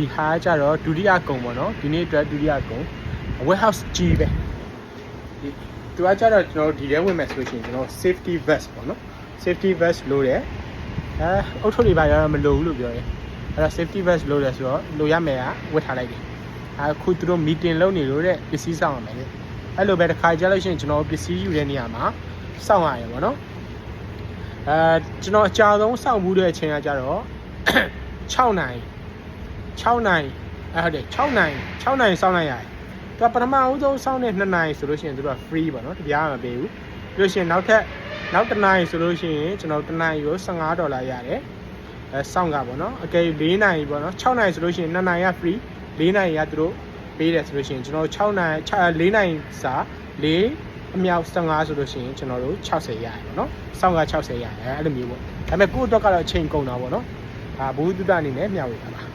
ဒီဟာကကြတော့ဒုတိယကုံပေါ့နော်ဒီနေ့အတွက်ဒုတိယကုံ warehouse ကြီးပဲဒီသူကကြတော့ကျွန်တော်တို့ဒီထဲဝင်မယ်ဆိုလို့ရှိရင်ကျွန်တော် safety vest ပေါ့နော် safety vest လို့တယ်အဲအုတ်ထုတ်တွေပါရမလို့ဘူးလို့ပြောတယ်အဲ့ဒါ safety vest လို့တယ်ဆိုတော့လိုရမယ်ကဝတ်ထားလိုက်တယ်အခုသူတို့ meeting လုပ်နေလို့တဲ့ပစ္စည်းဆောင်ရမယ်လေအဲ့လိုပဲတစ်ခါကြလို့ရှိရင်ကျွန်တော်ပစ္စည်းယူတဲ့နေရာမှာစောင့်ရတယ်ပေါ့နော်အဲကျွန်တော်အကြာဆုံးစောင့်မှုတဲ့အချိန်ကကြတော့6နိုင် 6နိုင်အဲ့ဟုတ်တယ်6နိုင်6နိုင်စောင့်လိုက်ရတယ်သူကပထမဦးဆုံးစောင့်တဲ့2နိုင်ဆိုလို့ရှိရင်သူတို့က free ပေါ့နော်တပြားမပေးဘူးပြီးလို့ရှိရင်နောက်ထပ်နောက်တစ်နိုင်ဆိုလို့ရှိရင်ကျွန်တော်တစ်နိုင်ကို15ဒေါ်လာရတယ်အဲစောင့်ကပေါ့နော်အကယ်၍4နိုင်ပေါ့နော်6နိုင်ဆိုလို့ရှိရင်2နိုင်က free 4နိုင်ကသူတို့ပေးတယ်ဆိုလို့ရှိရင်ကျွန်တော်6နိုင်4နိုင်စာ4အမြောက်15ဆိုလို့ရှိရင်ကျွန်တော်တို့60ရတယ်ပေါ့နော်စောင့်က60ရတယ်အဲ့လိုမျိုးပေါ့ဒါပေမဲ့ကိုယ့်အတွက်ကတော့အချိန်ကုန်တာပေါ့နော်ဒါဘူးတုတအနေနဲ့မျှဝေတာပါ